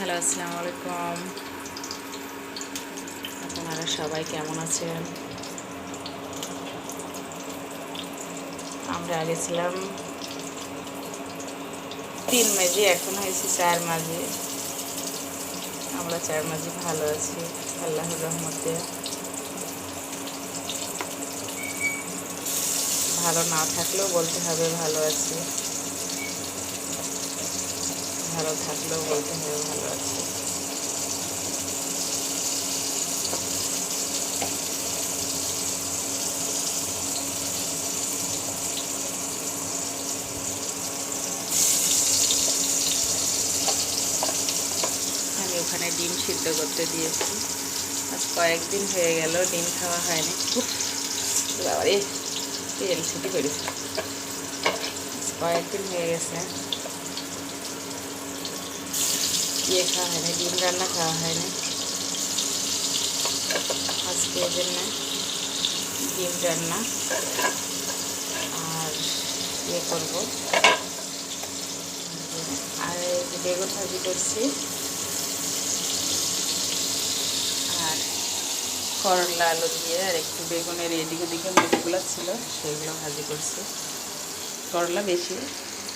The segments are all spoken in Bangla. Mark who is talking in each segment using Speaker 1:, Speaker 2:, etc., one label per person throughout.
Speaker 1: হ্যালো, আসসালামু আলাইকুম। আপনারা সবাই কেমন আছেন? আমরা আগে ছিলাম তিন মাঝি, এখন হয়েছে চার মাঝি। আমরা চার মাঝি ভালো আছি, আল্লাহর রহমতে। ভালো না থাকলেও বলতে হবে ভালো আছি। ভালো থাকলেও বলতে হবে ভালো আছি। আমি ওখানে ডিম সিদ্ধ করতে দিয়েছি। আজ কয়েকদিন হয়ে গেল, ডিম খাওয়া হয়নি। বাবারে, তেল ছুটি কয়েকদিন হয়ে গেছে। ইয়ে খাওয়া হয়নি ডিম রান্না খাওয়া হয়নি আজকে এই জন্য ডিম রান্না আর ইয়ে করব আর বেগুন ভাজি করছি আর করলা আলু দিয়ে আর একটু বেগুনের এদিকে ওদিকে মুখগুলো ছিল সেগুলো ভাজি করছি করলা বেশি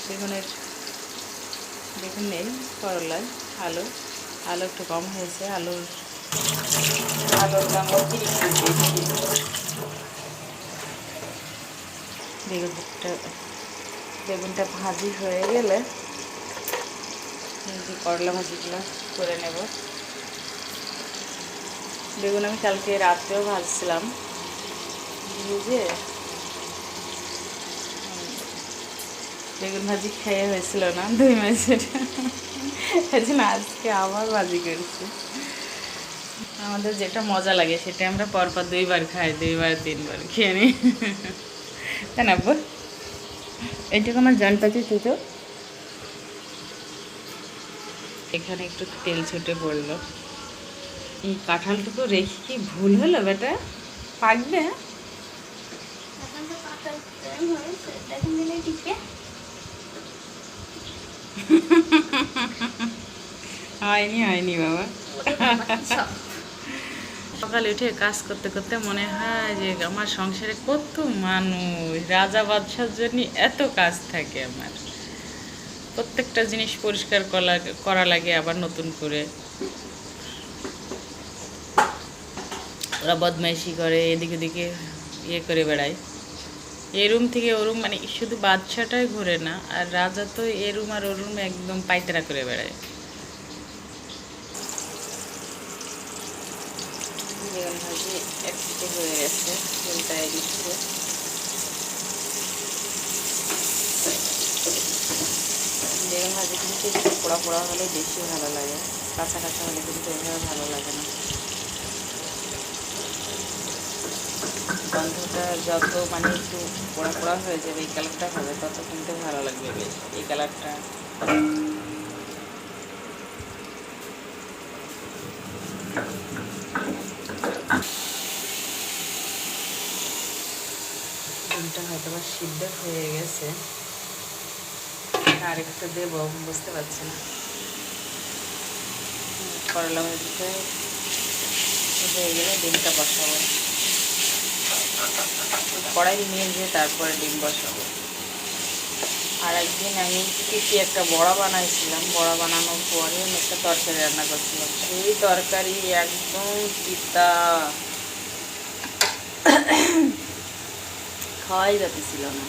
Speaker 1: বেগুনের বেগুন নেই করলায় আলু। আলু একটু কম হয়েছে, আলুর আলুর দাম বেগুনটা বেগুনটা ভাজি হয়ে গেলে যে করলা ভাজিগুলো করে নেব। বেগুন আমি কালকে রাত্রেও ভাজছিলাম। ভেজে বেগুন ভাজি খেয়ে হয়েছিল না দুই মাসের। এই আজকে আবার ভাজি করেছি। আমাদের যেটা মজা লাগে সেটা আমরা পরপর দুইবার খাই দুইবার তিনবার খেয়ে নিই। তাই না বল এইটুকু আমার জান পাচ্ছি তুই এখানে একটু তেল ছুটে পড়ল। এই কাঁঠালটুকু রেখে কি ভুল হলো বেটা? পাকবে হ্যাঁ?
Speaker 2: এখন তো কাঁঠাল টাইম হয়েছে দেখুন দিলে টিপে
Speaker 1: হয়নি হয়নি বাবা। সকালে উঠে কাজ করতে করতে মনে হয় যে আমার সংসারে কত মানুষ, রাজা বাদশার জন্য এত কাজ থাকে আমার। প্রত্যেকটা জিনিস পরিষ্কার করা লাগে আবার নতুন করে। ওরা বদমাইশি করে, এদিক ওদিকে ইয়ে করে বেড়ায়। এ রুম থেকে ও রুম মানে শুধু বাদশাটাই ঘোরে না, আর রাজা তো এ রুম আর ও রুম একদম পাইতারা করে বেড়ায়। বেগুন ভাজি এক হয়ে গেছে বেগুন ভাজি কিন্তু পোড়া পোড়া হলে বেশি ভালো লাগে, কাঁচা কাঁচা হলে কিন্তু এভাবে ভালো লাগে না। গন্ধটা যত মানে একটু পোড়া পোড়া হয়ে যাবে এই কালারটা হবে তত কিন্তু ভালো লাগবে বেশ এই কালারটা। ডিমটা হয়তো বা সিদ্ধ হয়ে গেছে। আর একটু দেবো বুঝতে পারছি না। করলা ভাজিতে হয়ে গেলে ডিমটা বসাবো। কড়াই নিয়ে তারপরে ডিম বসাবো। আর একদিন আমি কি কি একটা বড়া বানাইছিলাম। বড়া বানানোর পরে আমি একটা তরকারি রান্না করছিলাম। সেই তরকারি একদম তিতা। খাওয়াই যাচ্ছিল না।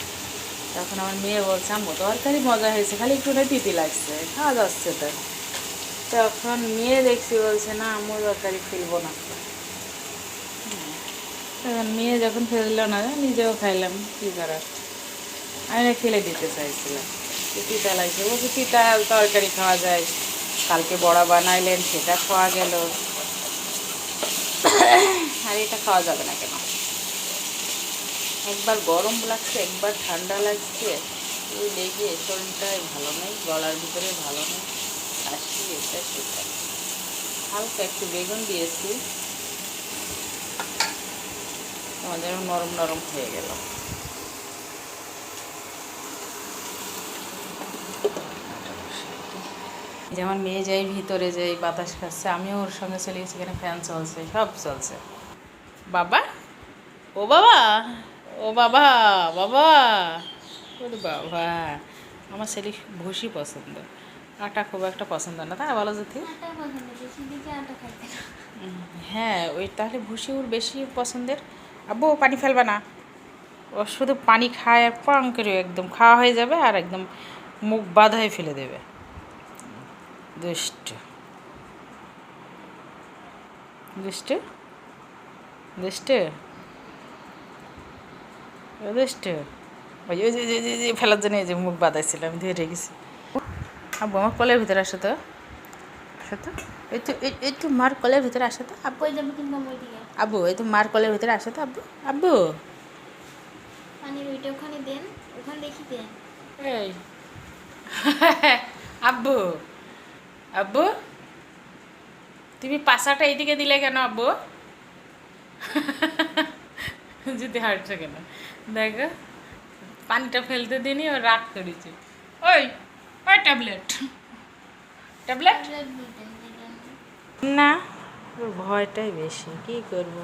Speaker 1: তখন আমার মেয়ে বলছে, আম্মু, তরকারি মজা হয়েছে, খালি একটু তিতি লাগছে, খাওয়া যাচ্ছে তো। তখন মেয়ে দেখছি বলছে, না, আম্মু, তরকারি ফেলব না। মেয়ে যখন ফেলল না, নিজেও খাইলাম কী করার? আমি ফেলে দিতে চাইছিলাম। তিতা লাগছে বলছে তিতা তরকারি খাওয়া যায়, কালকে বড়া বানাইলেন, সেটা খাওয়া গেল। আর এটা খাওয়া যাবে না কেন? একবার গরম লাগছে, একবার ঠান্ডা লাগছে এই লেগে শরীরটাই ভালো নেই, গলার ভিতরে ভালো নেই, কাশি, এটা সেটা। হালকা একটু বেগুন দিয়েছি। আমাদের নরম নরম হয়ে গেল। যেমন মেয়ে যাই ভিতরে যাই বাতাস খাচ্ছে আমিও ওর সঙ্গে চলে গেছি এখানে ফ্যান চলছে সব চলছে। বাবা? ও বাবা? ও বাবা বাবা ওরে বাবা। আমার ছেলে ভুসি পছন্দ। আটা খুব একটা পছন্দ না তাই বলো যদি হ্যাঁ ওই তাহলে ভুসি ওর বেশি পছন্দের। আব্বু, পানি ফেলবে না। ও শুধু পানি খায় আর পাং করে একদম খাওয়া হয়ে যাবে আর একদম মুখ বাধায় ফেলে দেবে। দুষ্ট। দুষ্ট? দুষ্ট? দুষ্ট? ওই যে- যে- ফেলার জন্য এই যে মুখ বাঁধাইছিল, আমি ধরে রেখেছি আব্বু, আমার কলের ভিতরে আসো তো। আসো তো। এই তো, এই- তো মার কলের ভিতরে আসো তো। আব্বু
Speaker 2: যাবে কিন্তু ওই
Speaker 1: আব্বু এই তো মার কলের ভিতরে আসো তো আব্বু। আব্বু।
Speaker 2: পানির ওইটা ওখানে দেন ওখানে দেখি দেন
Speaker 1: এই। আব্বু। আব্বু তুমি পাশাটা এইদিকে দিলে কেন আব্বু? যদি হাঁটছো কেন? দেখো পানিটা ফেলতে দিনি ও রাগ করেছে। ওই ওই ট্যাবলেট। ট্যাবলেট? না। ভয়টাই বেশি কি করব?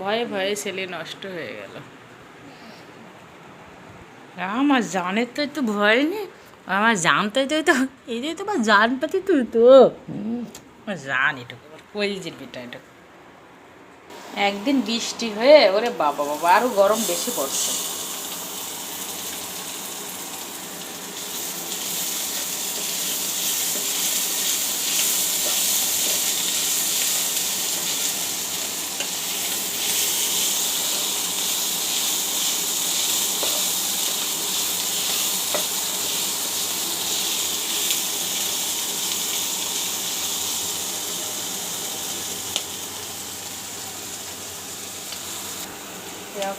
Speaker 1: ভয়ে ভয়ে ছেলে নষ্ট হয়ে গেল। আমার জানের তো একটু ভয় নেই। আমার জানতে তো তো এই যে তোমার জান পাতি তুই তো। আমার জান এটুকু কইলজির বিটা এটুকু। একদিন বৃষ্টি হয়ে ওরে বাবা বাবা আরও গরম বেশি পড়ছে।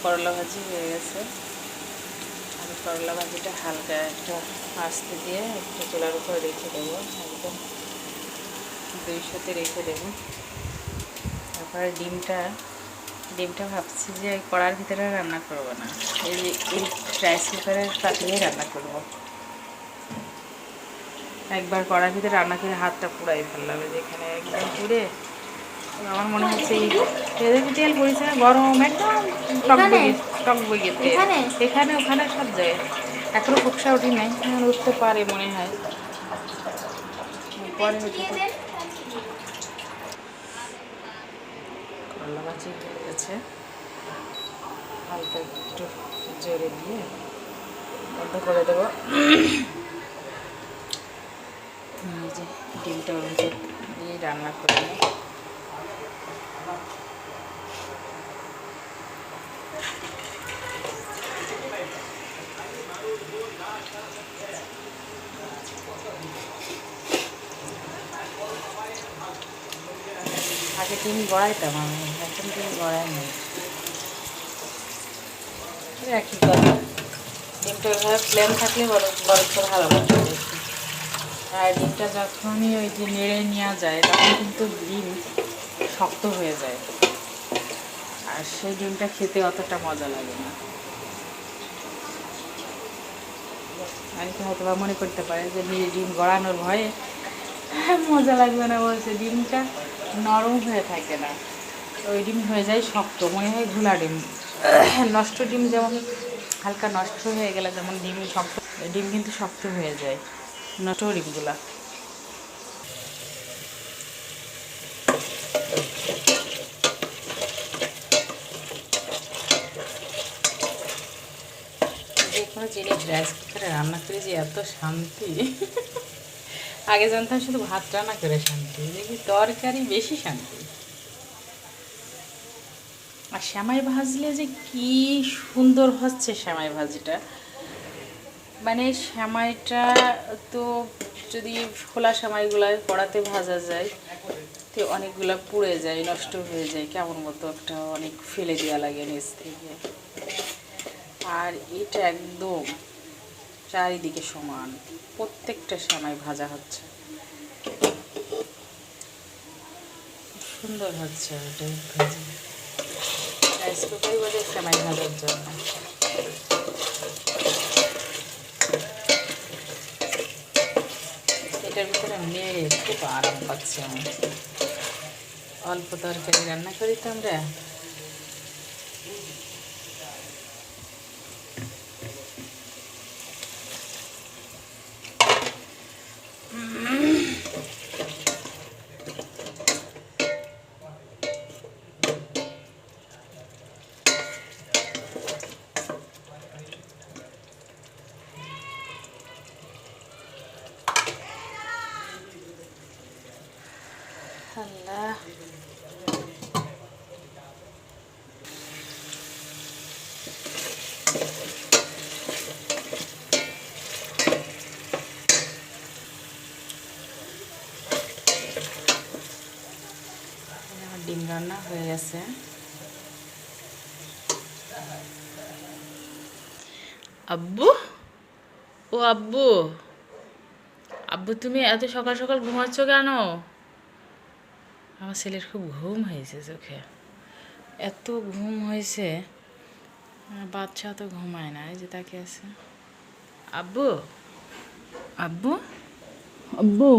Speaker 1: করলা ভাজি হয়ে গেছে। আমি করলা ভাজিটা হালকা একটা আস্তে দিয়ে একটু চুলার উপরে রেখে দেবো একদম দুইশোতে রেখে দেবো। তারপরে ডিমটা ডিমটা ভাবছি যে কড়ার ভিতরে রান্না করব না, এই এই রাইস কুকারের পাতিলেই রান্না করব। একবার কড়ার ভিতরে রান্না করে হাতটা পুরাই ফেললাম, এই যে এখানে একদম পুড়ে আমার মনে হচ্ছে এই তেল পরিছে না গরম একদম টক বইয়ে টক বইয়ে তেল
Speaker 2: এখানে?
Speaker 1: ওখানে সব জায়গায় এখনও কুকসা উঠি নাই উঠতে পারে মনে হয়। পরে করলা ভাজি হয়ে গেছে। হালকা একটু জোরে দিয়ে বন্ধ করে দেবো। ডিমটা ওর দিয়ে রান্না করে নিই। আগে ডিম গড়াইতাম, আমি এখন ডিম গড়াই নেই। একই কথা। ডিমটা প্লেন থাকলে ভালো আর ডিমটা যখনই ওই যে নেড়ে নেওয়া যায়, তখন কিন্তু ডিম শক্ত হয়ে যায়। আর সেই ডিমটা খেতে অতটা মজা লাগে না। অনেকে হয়তো বা মনে করতে পারে যে নিজে ডিম গড়ানোর ভয়ে মজা লাগবে না বলছে। ডিমটা নরম হয়ে থাকে না। ওই ডিম হয়ে যায় শক্ত, মনে হয় ঘোলা ডিম। নষ্ট ডিম যেমন হালকা নষ্ট হয়ে গেলে যেমন ডিম শক্ত, ডিম কিন্তু শক্ত হয়ে যায়। নষ্ট ডিমগুলা যে কোনো জিনিস রাইস কুকারে রান্না করে যে এত শান্তি। আগে জানতাম শুধু ভাত রান্না করে শান্তি, দেখি তরকারি বেশি শান্তি। আর শ্যামাই ভাজলে যে কি সুন্দর হচ্ছে শ্যামাই ভাজিটা। মানে শ্যামাইটা তো যদি খোলা শ্যামাইগুলো কড়াতে ভাজা যায়, তো অনেকগুলো পুড়ে যায়, নষ্ট হয়ে যায়, কেমন মতো একটা অনেক ফেলে দেওয়া লাগে নিচ থেকে। আর এটা একদম চারিদিকে সমান। প্রত্যেকটা শ্যামাই ভাজা হচ্ছে। সুন্দর হচ্ছে শ্যামাই ভাজার জন্য। পেটের ভিতরে মেরে খুব আরাম পাচ্ছে আমি অল্প তরকারি রান্না করি তো আমরা। আল্লাহ ডিম রান্না হয়ে গেছে। আব্বু? ও আব্বু। আব্বু, তুমি এত সকাল সকাল ঘুমাচ্ছ কেন? আমার ছেলের খুব ঘুম হয়েছে চোখে। এত ঘুম হয়েছে বাচ্চা তো ঘুমায় না এই যে তাকে আছে। আব্বু? আব্বু? আব্বু?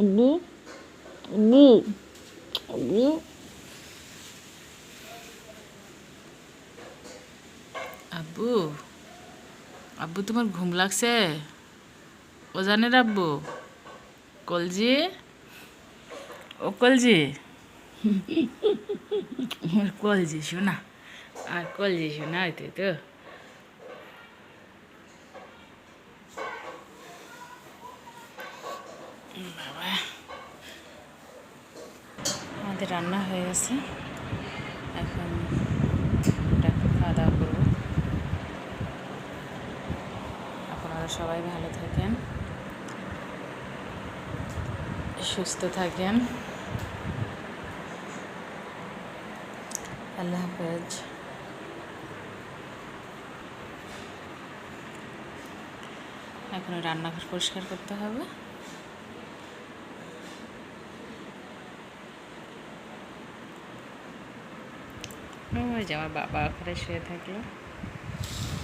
Speaker 1: আব্বু? আব্বু? আব্বু? আব্বু? আব্বু তোমার ঘুম লাগছে? ও জানের আব্বু? কলজি? ও কলজি ওর কলজি শোনা আর কলজি শোনা হইতে তো বাবা আমাদের রান্না হয়ে গেছে এখন একটু খাওয়া দাওয়া করব আপনারা সবাই ভালো থাকেন সুস্থ থাকেন। আল্লাহ হাফেজ। এখন রান্নাঘর পরিষ্কার করতে হবে। ওই যে আমার বাবা ওখানে শুয়ে থাকল।